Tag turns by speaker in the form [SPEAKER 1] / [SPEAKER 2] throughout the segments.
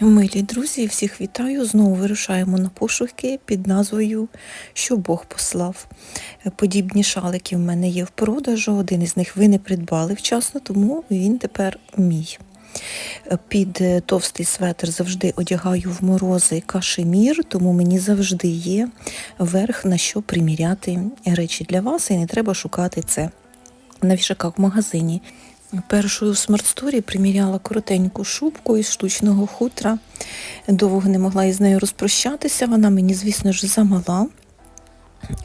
[SPEAKER 1] Милі друзі, всіх вітаю. Знову вирушаємо на пошуки під назвою Що Бог послав. Подібні шалики в мене є в продажу. Один із них ви не придбали вчасно, тому він тепер мій. Під товстий светр завжди одягаю в морози кашемір, тому мені завжди є верх на що приміряти речі для вас, і не треба шукати це на вішаках в магазині. Першою в смарт-сторі приміряла коротеньку шубку із штучного хутра. Довго не могла із нею розпрощатися. Вона мені, звісно ж, замала.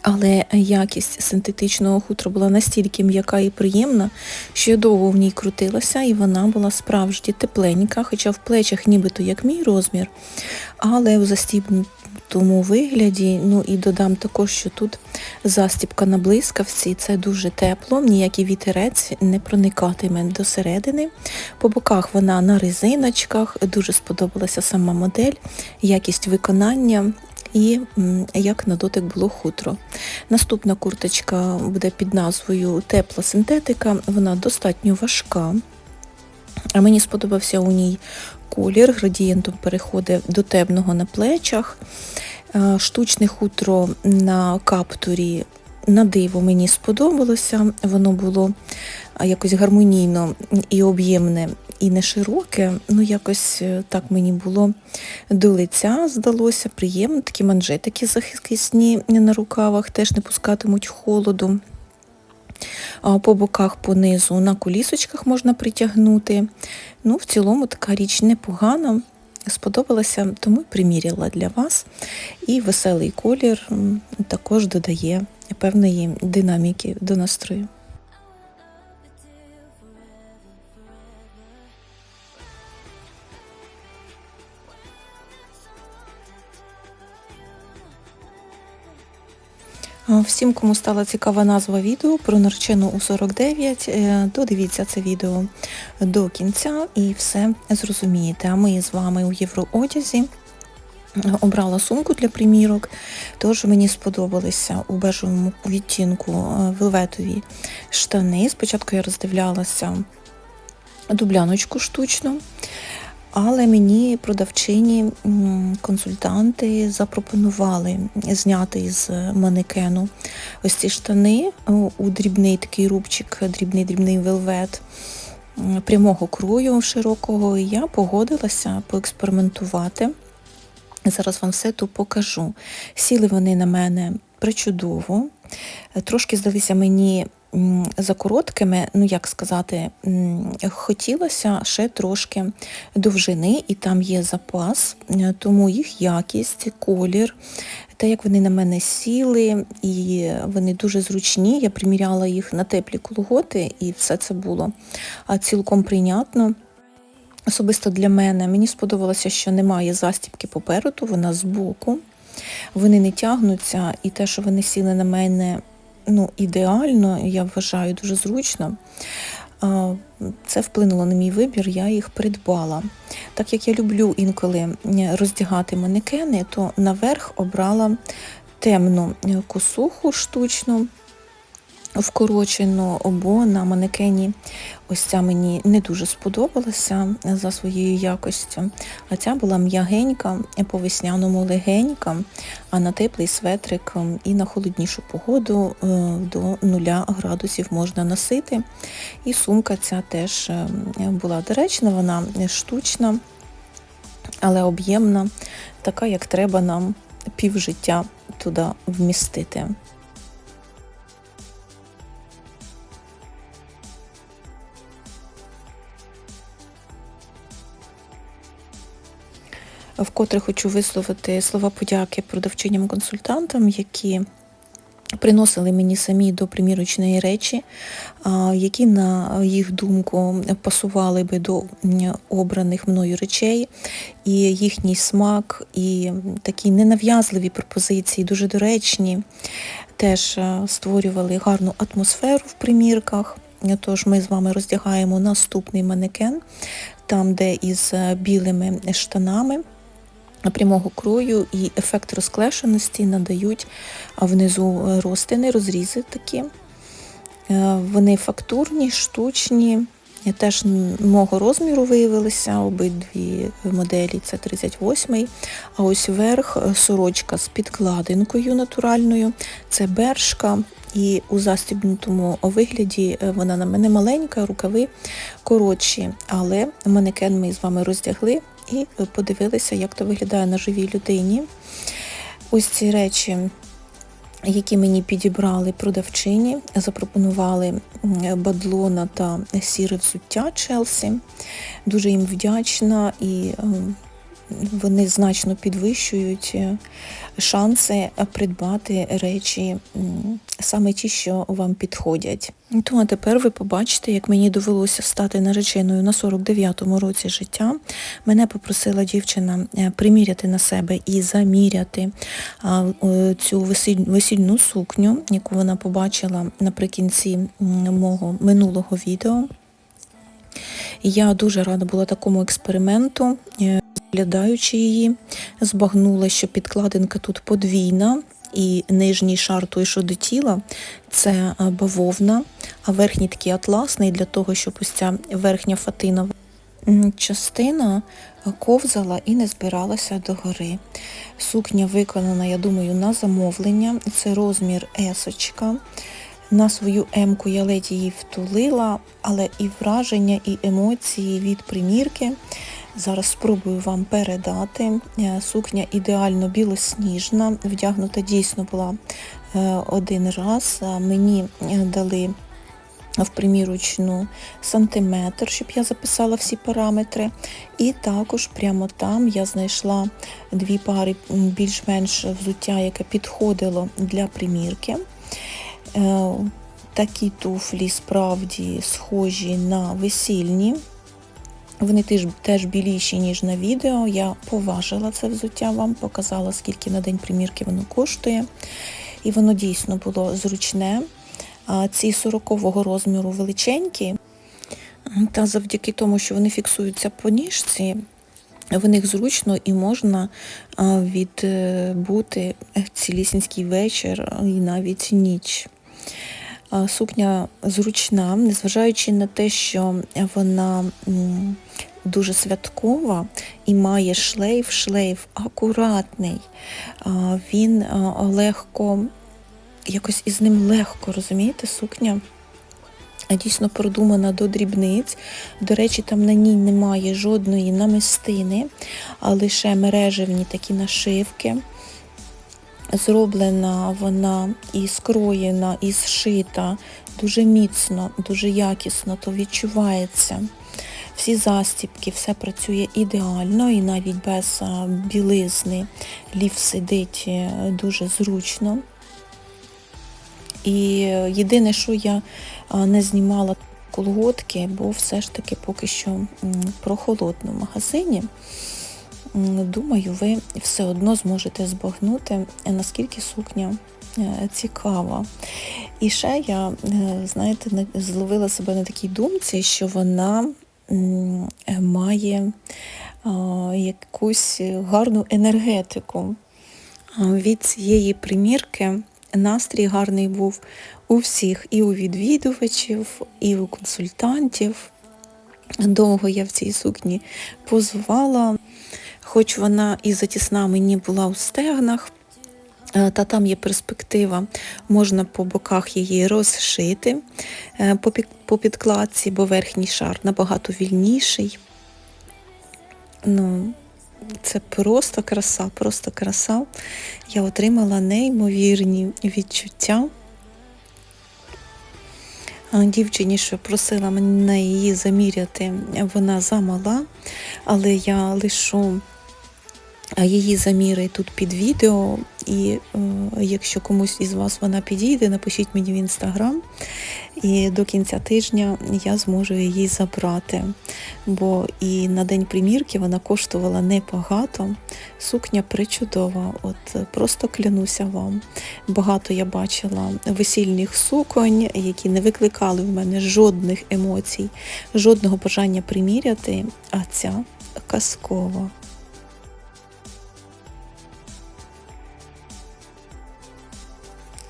[SPEAKER 1] Але якість синтетичного хутра була настільки м'яка і приємна, що я довго в ній крутилася, і вона була справді тепленька, хоча в плечах нібито як мій розмір, але в застібнутому вигляді. Ну і додам також, що тут застібка на блискавці, це дуже тепло, ніякий вітерець не проникатиме до середини. По боках вона на резиночках, дуже сподобалася сама модель, якість виконання і як на дотик було хутро. Наступна курточка буде під назвою Тепла синтетика, вона достатньо важка. А мені сподобався у ній колір, градієнтом переходить до темного на плечах. Штучне хутро на каптурі на диво мені сподобалося, воно було якось гармонійно і об'ємне, і не широке. Ну, якось е, так мені було до лиця, здалося, приємно. Такі манжетики захисні на рукавах теж не пускатимуть холоду. По боках понизу на колісочках можна притягнути. Ну, В цілому така річ непогана. Сподобалася, тому приміряла для вас. І веселий колір також додає певної динаміки до настрою. Всім, кому стала цікава назва відео про наречену у 49, е, додивіться це відео до кінця і все зрозумієте. А ми з вами у Євроодязі обрала сумку для примірок, тож мені сподобалися у бежевому відтінку е, велветові штани. Спочатку я роздивлялася дубляночку штучну. Але мені продавчині, консультанти запропонували зняти із манекену ось ці штани у дрібний такий рубчик, дрібний-дрібний велвет прямого крою широкого. І я погодилася поекспериментувати. Зараз вам все тут покажу. Сіли вони на мене причудово, трошки здалися мені за короткими, ну як сказати, хотілося ще трошки довжини, і там є запас, е, тому їх якість, колір, те, як вони на мене сіли, і вони дуже зручні. Я приміряла їх на теплі колготи, і все це було цілком прийнятно. Особисто для мене мені сподобалося, що немає застібки попереду, вона збоку. Вони не тягнуться, і те, що вони сіли на мене ну, ідеально, я вважаю, дуже зручно. Це вплинуло на мій вибір, я їх придбала. Так як я люблю інколи роздягати манекени, то наверх обрала темну косуху штучну вкорочено, бо на манекені ось ця мені не дуже сподобалася за своєю якостю. А ця була м'ягенька, по весняному легенька, а на теплий светрик і на холоднішу погоду е, до 0 градусів можна носити. І сумка ця теж е, була доречна, вона штучна, але об'ємна, така, як треба нам півжиття туди вмістити. Вкотре хочу висловити слова подяки продавчиням-консультантам, які приносили мені самі до примірочної речі, які, на їх думку, пасували би до обраних мною речей, і їхній смак, і такі ненав'язливі пропозиції, дуже доречні, теж створювали гарну атмосферу в примірках. Тож ми з вами роздягаємо наступний манекен, там, де із білими штанами прямого крою і ефект розклешеності надають внизу розтини, розрізи такі. Е, вони фактурні, штучні, теж мого розміру виявилися обидві моделі. Це 38-й. А ось верх е, сорочка з підкладинкою натуральною. Це бершка. І у застібнутому вигляді е, вона на мене маленька, рукави коротші, але манекен ми з вами роздягли і подивилися, як то виглядає на живій людині. Ось ці речі, які мені підібрали продавчині, запропонували бадлона та сіре взуття Челсі. Дуже їм вдячна і ем, вони значно підвищують е, шанси придбати речі саме ті, що вам підходять. То а тепер ви побачите, як мені довелося стати нареченою на 49-му році життя. Мене попросила дівчина е, приміряти на себе і заміряти е, цю весільну сукню, яку вона побачила наприкінці мого минулого відео. Я дуже рада була такому експерименту. Розглядаючи її, збагнула, що підкладинка тут подвійна, і нижній шар той, що до тіла, це е, бавовна, а верхній такий атласний для того, щоб ось ця верхня фатина частина ковзала і не збиралася догори. Сукня виконана, я думаю, на замовлення. Це розмір есочка. На свою емку я ледь її втулила, але і враження, і емоції від примірки. Зараз спробую вам передати. Е, Сукня ідеально білосніжна, вдягнута дійсно була е, один раз. Мені е, дали в примірочну сантиметр, щоб я записала всі параметри. І також прямо там я знайшла дві пари більш-менш взуття, яке підходило для примірки. Такі туфлі справді схожі на весільні. Вони теж, теж біліші, ніж на відео. Я поважила це взуття вам, показала, скільки на день примірки воно коштує. І воно дійсно було зручне. Ці 40-го розміру величенькі, та завдяки тому, що вони фіксуються по ніжці, в них зручно і можна відбути цілісінький вечір і навіть ніч. Сукня зручна, незважаючи на те, що вона дуже святкова і має шлейф, шлейф акуратний. Він легко, якось із ним легко, розумієте, сукня. Дійсно продумана до дрібниць. До речі, там на ній немає жодної намистини, а лише мережевні такі нашивки. Зроблена вона і скроєна, і зшита дуже міцно, дуже якісно, то відчувається. Всі застібки, все працює ідеально і навіть без білизни ліф сидить е, дуже зручно. І єдине, що я не знімала колготки, бо все ж таки поки що прохолодно в магазині. Думаю, ви все одно зможете збагнути, е, наскільки сукня е, цікава. І ще я, е, знаєте, зловила себе на такій думці, що вона е, має якусь гарну енергетику. Від цієї примірки настрій гарний був у всіх, і у відвідувачів, і у консультантів. Довго я в цій сукні позувала, хоч вона і затісна мені була у стегнах, е, та там є перспектива, можна по боках її розшити е, по підкладці, бо верхній шар набагато вільніший. Ну, це просто краса, просто краса. Я отримала неймовірні відчуття. Дівчині, що просила мене її заміряти, вона замала, але я лишу її заміри тут під відео. І е, якщо комусь із вас вона підійде, напишіть мені в інстаграм. І до кінця тижня я зможу її забрати. Бо і на день примірки вона коштувала небагато. Сукня причудова, от просто клянуся вам. Багато я бачила весільних суконь, які не викликали в мене жодних емоцій, жодного бажання приміряти, а ця казкова.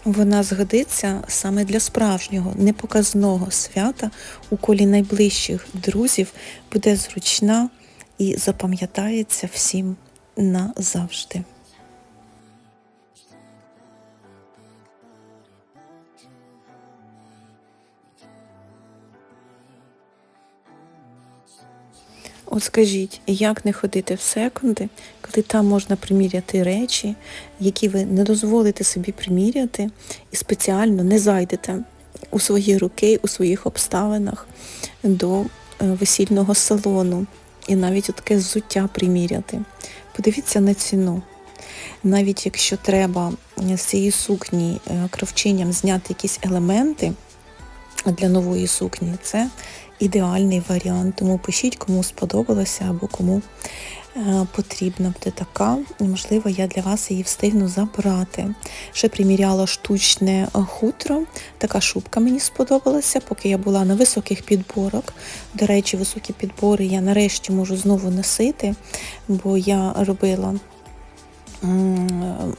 [SPEAKER 1] Вона згодиться саме для справжнього, непоказного свята у колі найближчих друзів, буде зручна і запам'ятається всім назавжди. От скажіть, як не ходити в секунди, коли там можна приміряти речі, які ви не дозволите собі приміряти, і спеціально не зайдете у свої руки, у своїх обставинах до е, весільного салону і навіть таке взуття приміряти. Подивіться на ціну. Навіть якщо треба з цієї сукні е, кравчиням зняти якісь елементи для нової сукні, це ідеальний варіант. Тому пишіть, кому сподобалося або кому е, потрібна буде така. Можливо, я для вас її встигну забрати. Ще приміряла штучне хутро. Така шубка мені сподобалася, поки я була на високих підборах. До речі, високі підбори я нарешті можу знову носити, бо я робила.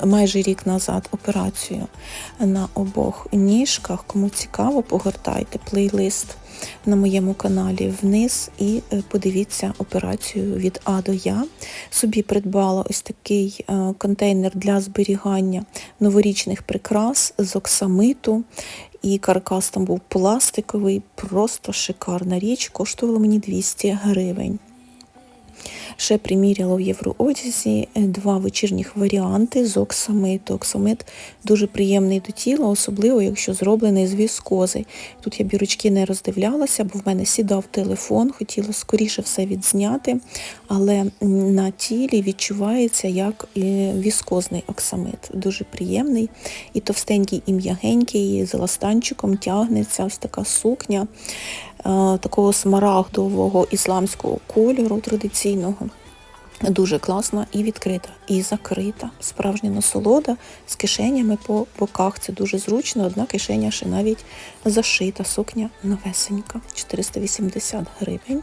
[SPEAKER 1] Майже рік назад операцію на обох ніжках. Кому цікаво, погортайте плейлист на моєму каналі вниз і е, подивіться операцію від А до Я. Собі придбала ось такий е, контейнер для зберігання новорічних прикрас з оксамиту. І каркас там був пластиковий, просто шикарна річ, коштувала мені 200 гривень. Ще приміряла в Євроодязі е, два вечірніх варіанти з оксамиту. Оксамит дуже приємний до тіла, особливо якщо зроблений з віскози. Тут я бірочки не роздивлялася, бо в мене сідав телефон, хотіла скоріше все відзняти, але на тілі відчувається як е, віскозний оксамит. Дуже приємний і товстенький, і м'ягенький, з еластанчиком тягнеться ось така сукня. Е, такого смарагдового ісламського кольору традиційного. Дуже класна і відкрита, і закрита. Справжня насолода з кишенями по боках. Це дуже зручно. Одна кишеня ще навіть зашита. Сукня новесенька, 480 гривень.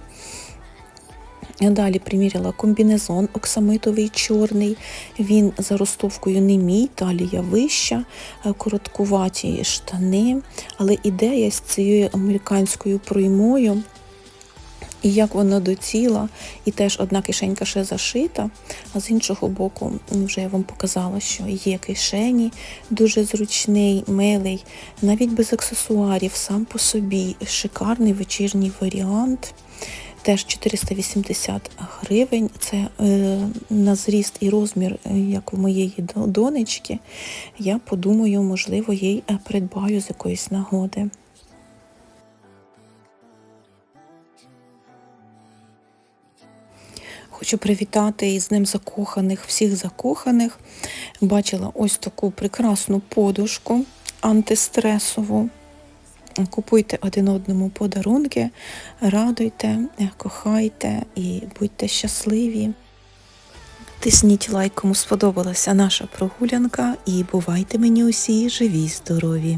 [SPEAKER 1] Далі приміряла комбінезон оксамитовий чорний. Він за ростовкою не мій, талія вища, е, короткуваті штани. Але ідея з цією американською проймою. І як воно до тіла, і теж одна кишенька ще зашита, а з іншого боку, вже я вам показала, що є кишені, дуже зручний, милий, навіть без аксесуарів, сам по собі шикарний вечірній варіант. Теж 480 гривень. Це е, на зріст і розмір, е, як у моєї донечки. Я подумаю, можливо, їй е, придбаю з якоїсь нагоди. Хочу привітати із Днем закоханих, всіх закоханих. Бачила ось таку прекрасну подушку антистресову. Купуйте один одному подарунки, радуйте, кохайте і будьте щасливі. Тисніть лайк, кому сподобалася наша прогулянка, і бувайте мені усі живі, здорові!